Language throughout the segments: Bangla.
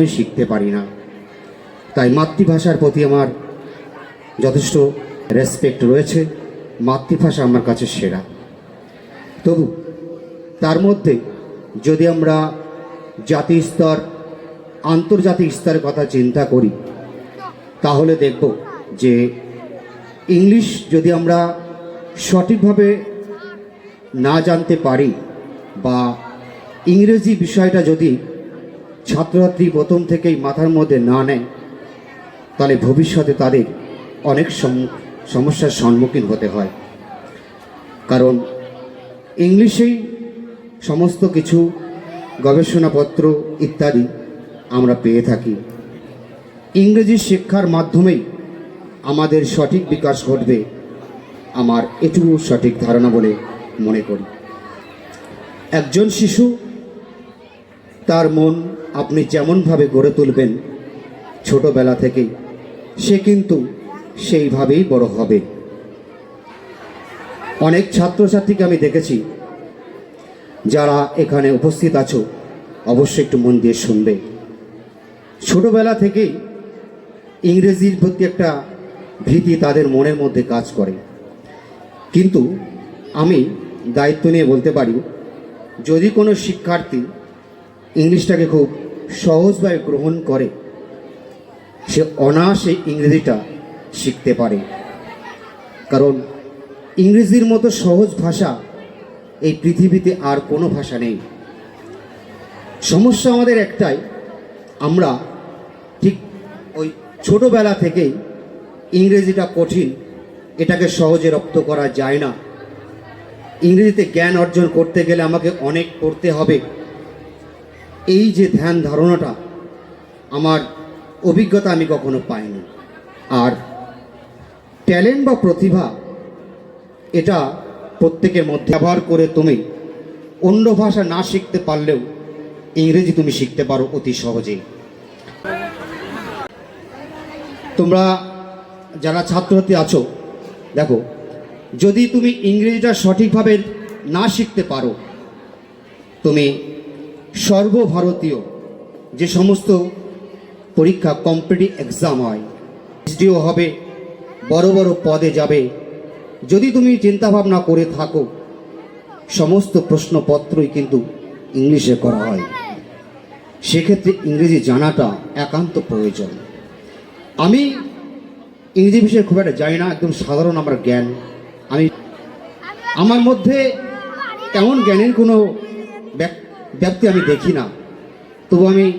আমি শিখতে পারি না। তাই মাতৃভাষার প্রতি আমার যথেষ্ট রেসপেক্ট রয়েছে। মাতৃভাষা আমার কাছে সেরা। তবু তার মধ্যে যদি আমরা জাতি স্তর, আন্তর্জাতিক স্তরের কথা চিন্তা করি, তাহলে দেখব যে ইংলিশ যদি আমরা সঠিকভাবে না জানতে পারি বা ইংরেজি বিষয়টা যদি ছাত্রছাত্রী প্রথম থেকেই মাথার মধ্যে না নেয়, তাহলে ভবিষ্যতে তাদের অনেক সম- সমস্যার সম্মুখীন হতে হয়। কারণ ইংলিশেই সমস্ত কিছু, গবেষণাপত্র ইত্যাদি আমরা পেয়ে থাকি। ইংরেজি শিক্ষার মাধ্যমেই আমাদের সঠিক বিকাশ ঘটবে, আমার এটুকু সঠিক ধারণা বলে মনে করি। একজন শিশু, তার মন আপনি যেমনভাবে গড়ে তুলবেন ছোটবেলা থেকেই, সে কিন্তু সেইভাবেই বড় হবে। অনেক ছাত্রছাত্রীকে আমি দেখেছি, যারা এখানে উপস্থিত আছো, অবশ্যই একটু মন দিয়ে শুনবে। ছোটবেলা থেকেই ইংরেজির প্রতি একটা ভীতি তাদের মনের মধ্যে কাজ করে। কিন্তু আমি দায়িত্ব নিয়ে বলতে পারি, যদি কোনো শিক্ষার্থী ইংলিশটাকে খুব সহজভাবে গ্রহণ করে, সে অনায়াসে ইংরেজিটা শিখতে পারে। কারণ ইংরেজির মতো সহজ ভাষা এই পৃথিবীতে আর কোনো ভাষা নেই। সমস্যা আমাদের একটাই, আমরা ঠিক ওই ছোটোবেলা থেকেই ইংরেজিটা কঠিন, এটাকে সহজে রপ্ত করা যায় না। ইংরেজিতে জ্ঞান অর্জন করতে গেলে আমাকে অনেক পড়তে হবে। এই যে ধ্যান ধারণাটা, আমার অভিজ্ঞতা আমি কখনো পাইনি। আর ট্যালেন্ট বা প্রতিভা, এটা প্রত্যেকের মধ্যে ব্যবহার করে তুমি অন্য ভাষা না শিখতে পারলেও ইংরেজি তুমি শিখতে পারো অতি সহজেই। তোমরা যারা ছাত্রছাত্রী আছো, দেখো, যদি তুমি ইংরেজিটা সঠিকভাবে না শিখতে পারো, তুমি সর্বভারতীয় যে সমস্ত পরীক্ষা কম্পিটিভ এক্সাম হয় এসডিও হবে, বড় বড় পদে যাবে। যদি তুমি চিন্তাভাবনা করে থাকো, সমস্ত প্রশ্নপত্রই কিন্তু ইংলিশে করা হয়। সেক্ষেত্রে ইংরেজি জানাটা একান্ত প্রয়োজন। আমি ইংরেজি বিষয়ে খুব একটা জানি না, একদম সাধারণ আমার জ্ঞান। আমি, আমার মধ্যে তেমন জ্ঞানের কোনো ব্যাক- ব্যাপ্তি আমি দেখি না। তবু আমি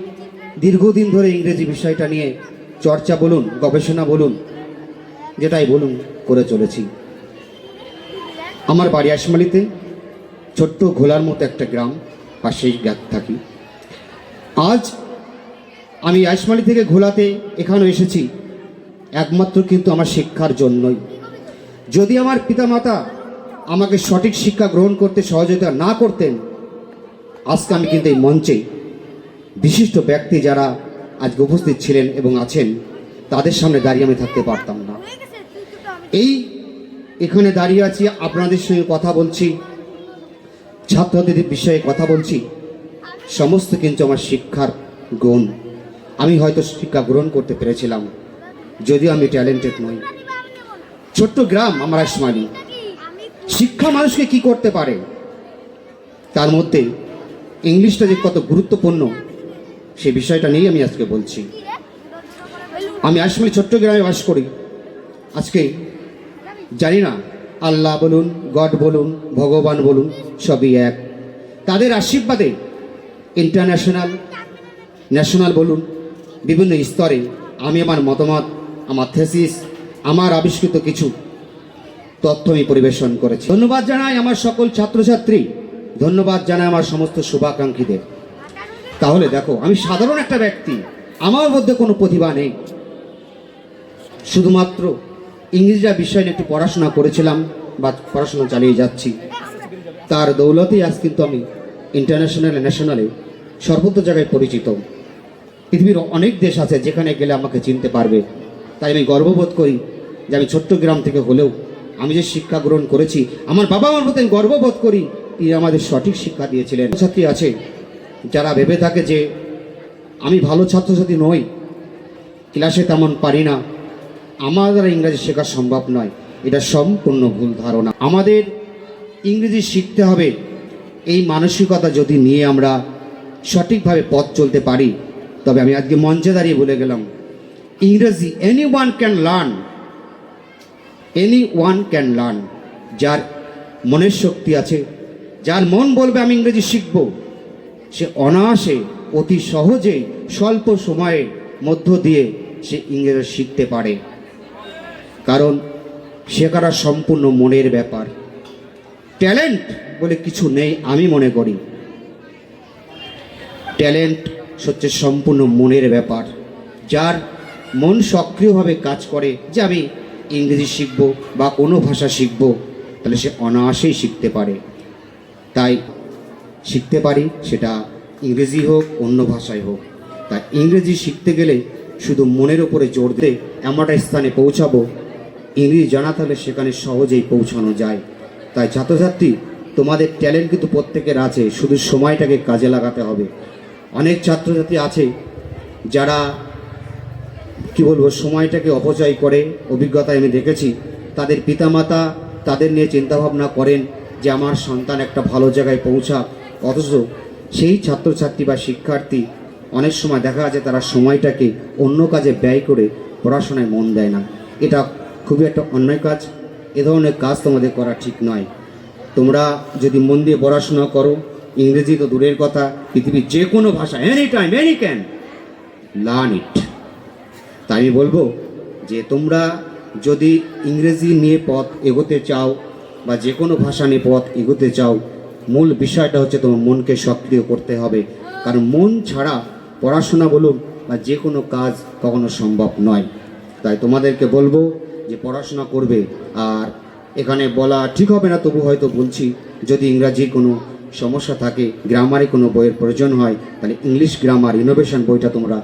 দীর্ঘদিন ধরে ইংরেজি বিষয়টা নিয়ে চর্চা বলুন, গবেষণা বলুন, যেটাই বলুন করে চলেছি। আমার বাড়ি আশমালিতে, ছোট্ট ঘোলার মতো একটা গ্রাম, পাশেই গ্যাপ থাকি। আজ আমি আইসমালি থেকে ঘোলাতে এখানে এসেছি, একমাত্র কিন্তু আমার শিক্ষার জন্যই। যদি আমার পিতামাতা আমাকে সঠিক শিক্ষা গ্রহণ করতে সহযোগিতা না করতেন আজকে আমি কিন্তু এই মঞ্চে বিশিষ্ট ব্যক্তি যারা আজকে উপস্থিত ছিলেন এবং আছেন, তাদের সামনে দাঁড়িয়ে আমি থাকতে পারতাম না। এই এখানে দাঁড়িয়ে আছি, আপনাদের সঙ্গে কথা বলছি ছাত্রছাত্রীদের বিষয়ে কথা বলছি, সমস্ত কিন্তু আমার শিক্ষার গুণ। আমি হয়তো শিক্ষা গ্রহণ করতে পেরেছিলাম, যদিও আমি ট্যালেন্টেড নই। ছোট্ট গ্রাম আমার আসমানি। শিক্ষা মানুষকে কি করতে পারে? তার মধ্যে ইংলিশটা যে কত গুরুত্বপূর্ণ, সে বিষয়টা নিয়েই আমি আজকে বলছি। আমি আসমলি ছোট্ট গ্রামে বাস করি। আজকে জানি না, আল্লাহ বলুন, গড বলুন, ভগবান বলুন, সবই এক। তাদের আশীর্বাদে ইন্টারন্যাশনাল, ন্যাশনাল বলুন, বিভিন্ন স্তরে আমি আমার মতামত, আমার থেসিস আমার আবিষ্কৃত কিছু তথ্য আমি পরিবেশন করেছি। ধন্যবাদ জানাই আমার সকল ছাত্রছাত্রী। ধন্যবাদ জানাই আমার সমস্ত শুভাকাঙ্ক্ষীদের। তাহলে দেখো, আমি সাধারণ একটা ব্যক্তি, আমার মধ্যে কোনো প্রতিভা নেই। শুধুমাত্র ইংরেজিটা বিষয় নিয়ে একটু পড়াশোনা করেছিলাম বা পড়াশোনা চালিয়ে যাচ্ছি। তার দৌলতেই আজ কিন্তু আমি ইন্টারন্যাশনাল ন্যাশনালে সর্বত্র জায়গায় পরিচিত। পৃথিবীর অনেক দেশ আছে যেখানে গেলে আমাকে চিনতে পারবে। তাই আমি গর্ববোধ করি যে আমি ছোট্ট গ্রাম থেকে হলেও আমি যে শিক্ষা গ্রহণ করেছি, আমার বাবা আমার আমি গর্ববোধ করি তিনি আমাদের সঠিক শিক্ষা দিয়েছিলেন। ছাত্রী আছে, যারা ভেবে থাকে যে আমি ভালো ছাত্রছাত্রী নই, ক্লাসে তেমন পারি না। আমার দ্বারা ইংরেজি শেখা সম্ভব নয়, এটা সম্পূর্ণ ভুল ধারণা। আমাদের ইংরেজি শিখতে হবে, এই মানসিকতা যদি নিয়ে আমরা সঠিকভাবে পথ চলতে পারি, তবে আমি আজকে মঞ্চে দাঁড়িয়ে বলে গেলাম, ইংরেজি anyone can learn anyone can learn যার মনের শক্তি আছে যার মন বলবে আমি ইংরেজি শিখব। সে অনায়াসে, অতি সহজেই স্বল্প সময়ের মধ্য দিয়ে সে ইংরেজি শিখতে পারে। কারণ শেখাটা সম্পূর্ণ মনের ব্যাপার। ট্যালেন্ট বলে কিছু নেই আমি মনে করি। ট্যালেন্ট হচ্ছে সম্পূর্ণ মনের ব্যাপার, যার মন সক্রিয়ভাবে কাজ করে যে আমি ইংরেজি শিখব বা কোনো ভাষা শিখব, তাহলে সে অনায়াসেই শিখতে পারে। তাই শিখতে পারি, সেটা ইংরেজি হোক, অন্য ভাষায় হোক। তাই ইংরেজি শিখতে গেলে শুধু মনের উপরে জোর দিয়ে এমন একটা স্থানে পৌঁছাবো, ইংরেজি জানা থাকলে সেখানে সহজেই পৌঁছানো যায়। তাই ছাত্রছাত্রী, তোমাদের ট্যালেন্ট কিন্তু প্রত্যেকের আছে, শুধু সময়টাকে কাজে লাগাতে হবে। অনেক ছাত্রছাত্রী আছে যারা, কি বলব, সময়টাকে অপচয় করে অভিজ্ঞতায় আমি দেখেছি, তাদের পিতামাতা তাদের নিয়ে চিন্তাভাবনা করেন যে আমার সন্তান একটা ভালো জায়গায় পৌঁছাক। অথচ সেই ছাত্রছাত্রী বা শিক্ষার্থী অনেক সময় দেখা যায় তারা সময়টাকে অন্য কাজে ব্যয় করে পড়াশোনায় মন দেয় না। এটা খুবই একটা অন্যায় কাজ। এ ধরনের কাজ তোমাদের করা ঠিক নয়। তোমরা যদি মন দিয়ে পড়াশোনা করো, ইংরেজি তো দূরের কথা, পৃথিবীর যে কোনো ভাষা any time any can learn it তাই আমি বলব যে তোমরা যদি ইংরেজি নিয়ে পথ এগোতে চাও বা যে কোনো ভাষা নিয়ে পথ এগোতে চাও, মূল বিষয়টা হচ্ছে তোমার মনকে সক্রিয় করতে হবে। কারণ মন ছাড়া পড়াশোনা বলুন বা যে কোনো কাজ কখনো সম্ভব নয়। তাই তোমাদেরকে বলব যে পড়াশোনা করবে, আর এখানে বলা ঠিক হবে না, তবু হয়তো বলছি, যদি ইংরাজির কোনো সমস্যা থাকে, গ্রামারে কোনো বইয়ের প্রয়োজন হয়, তাহলে ইংলিশ গ্রামার ইনোভেশন বইটা তোমরা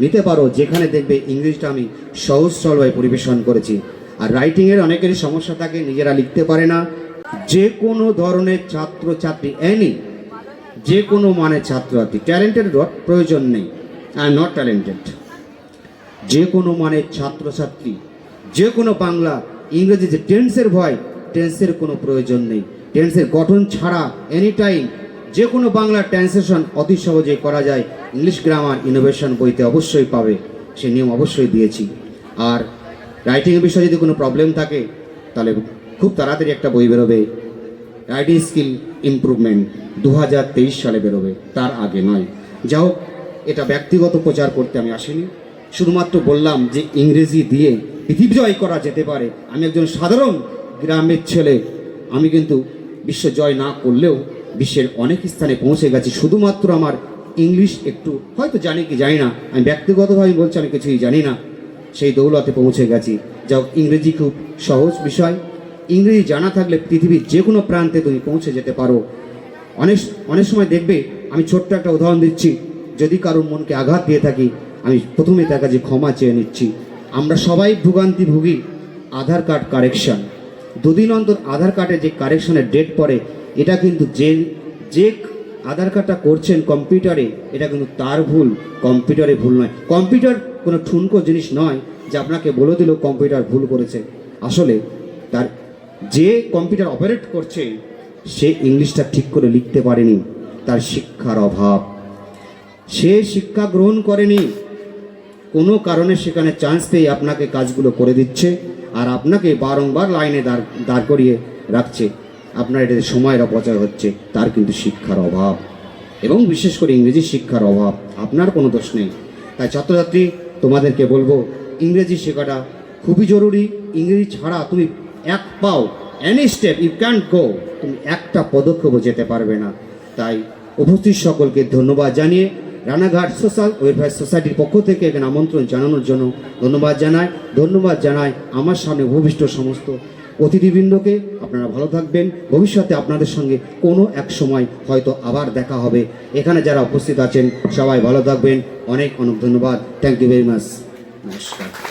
নিতে পারো। যেখানে দেখবে ইংলিশটা আমি সহজ সরলভাবে পরিবেশন করেছি। আর রাইটিংয়ের অনেকেরই সমস্যা থাকে, নিজেরা লিখতে পারে না। যে কোনো ধরনের ছাত্র ছাত্রী এনি যে কোনো মানের ছাত্রছাত্রী ট্যালেন্টের প্রয়োজন নেই। আই নট ট্যালেন্টেড যে কোনো মানের ছাত্রছাত্রী, যে কোনো বাংলা, ইংরেজি, যে টেন্সের ভয় টেন্সের কোনো প্রয়োজন নেই। টেন্সের গঠন ছাড়া এনি টাইম যে কোনো বাংলা ট্রান্সলেশন অতি সহজে করা যায়। ইংলিশ গ্রামার ইনোভেশন বইতে অবশ্যই পাবে। সে নিয়ম অবশ্যই দিয়েছি। আর রাইটিংয়ের বিষয়ে যদি কোনো প্রবলেম থাকে, তাহলে খুব তাড়াতাড়ি একটা বই বেরোবে। রাইটিং স্কিল ইমপ্রুভমেন্ট দু সালে বেরোবে, তার আগে নয়। যা হোক, এটা ব্যক্তিগত প্রচার করতে আমি আসিনি। শুধুমাত্র বললাম যে ইংরেজি দিয়ে পৃথিবী জয় করা যেতে পারে। আমি একজন সাধারণ গ্রামের ছেলে। আমি কিন্তু বিশ্ব জয় না করলেও বিশ্বের অনেক স্থানে পৌঁছে গেছি। শুধুমাত্র আমার ইংলিশ একটু, হয়তো জানি কি জানি না। আমি ব্যক্তিগতভাবে বলছি, আমি কিছুই জানি না। সেই দৌলতে পৌঁছে গেছি। যা ইংরেজি খুব সহজ বিষয়। ইংরেজি জানা থাকলে পৃথিবীর যে কোনো প্রান্তে তুমি পৌঁছে যেতে পারো। অনেক অনেক সময় দেখবে আমি ছোট্ট একটা উদাহরণ দিচ্ছি। যদি কারোর মনকে আঘাত দিয়ে থাকি, আমি প্রথমে তার কাছে ক্ষমা চেয়ে নিচ্ছি। আমরা সবাই ভোগান্তি ভুগি আধার কার্ড কারেকশন। দুদিন অন্তর আধার কার্ডে যে কারেকশনের ডেট পড়ে, এটা কিন্তু যে যে আধার কার্ডটা করছেন কম্পিউটারে, এটা কিন্তু তার ভুল। কম্পিউটারে ভুল নয়। কম্পিউটার কোনো ঠুনকো জিনিস নয় যে আপনাকে বলে দিল কম্পিউটার ভুল করেছে। আসলে তার যে কম্পিউটার অপারেট করছে, সে ইংলিশটা ঠিক করে লিখতে পারেনি। তার শিক্ষার অভাব। সে শিক্ষা গ্রহণ করেনি। কোনো কারণে সেখানে চান্স পেয়ে আপনাকে কাজগুলো করে দিচ্ছে আর আপনাকে বারংবার লাইনে দাঁড় দাঁড় করিয়ে রাখছে। আপনার এটাতে সময়ের অপচয় হচ্ছে, তার কিন্তু শিক্ষার অভাব। এবং বিশেষ করে ইংরেজি শিক্ষার অভাব। আপনার কোনো দোষ নেই। তাই ছাত্রছাত্রী তোমাদেরকে বলব, ইংরেজি শেখাটা খুবই জরুরি। ইংরেজি ছাড়া তুমি এক পাও any step you can go তুমি একটা পদক্ষেপও যেতে পারবে না। তাই উপস্থিত সকলকে ধন্যবাদ জানিয়ে রানাঘাট সোশ্যাল ওয়েলফেয়ার সোসাইটির পক্ষ থেকে এখানে আমন্ত্রণ জানানোর জন্য ধন্যবাদ জানাই। ধন্যবাদ জানাই আমার সামনে ভূমিষ্ঠ সমস্ত অতিথিবৃন্দকে আপনারা ভালো থাকবেন। ভবিষ্যতে আপনাদের সঙ্গে কোনো এক সময় হয়তো আবার দেখা হবে। এখানে যারা উপস্থিত আছেন, সবাই ভালো থাকবেন। অনেক অনেক ধন্যবাদ। থ্যাংক ইউ ভেরি মাচ নমস্কার।